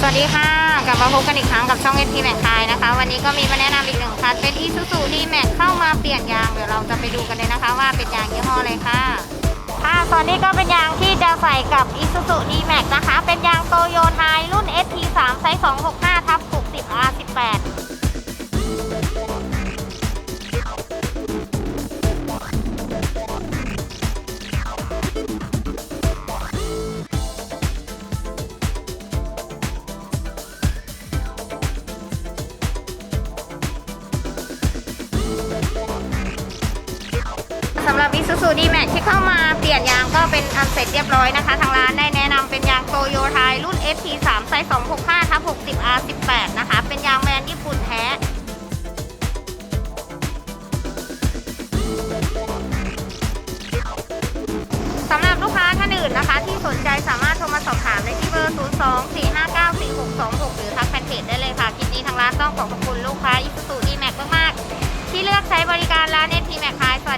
สวัสดีค่ะ กลับมาพบกันอีกครั้งกับช่องเอทีแม็กไทยนะคะ วันนี้ก็มีมาแนะนำอีกหนึ่งคันเป็นอีซูซูดีแม็กเข้ามาเปลี่ยนยางเดี๋ยวเราจะไปดูกันเลยนะคะ ว่าเป็นยางยี่ห้ออะไรค่ะค่ะตอนนี้ก็เป็นยางที่จะใส่กับอีซูซูดีแม็กนะคะ เป็นยางโตโย สำหรับ Isuzu D-Max ที่เข้ามาเปลี่ยนยางก็เป็นอันเสร็จเรียบร้อยนะคะ ทางร้านได้แนะนำเป็นยางโตโยไทยรุ่น ST3 ไซส์265ทับ60 R18 นะคะ เป็นยางแมนญี่ปุ่นแท้สำหรับลูกค้าท่านอื่นนะคะ ที่สนใจสามารถโทรมาสอบถามได้ที่เบอร์ 0 2 4 5 9 4 6 2 6 หรือทักแฟนเพจได้เลยค่ะคลิปนี้ทางร้านต้องขอขอบคุณลูกค้า Isuzu D-Max มากๆ ที่เลือกใช้บริการร้าน ST Max ค่ะสวัสดีค่ะ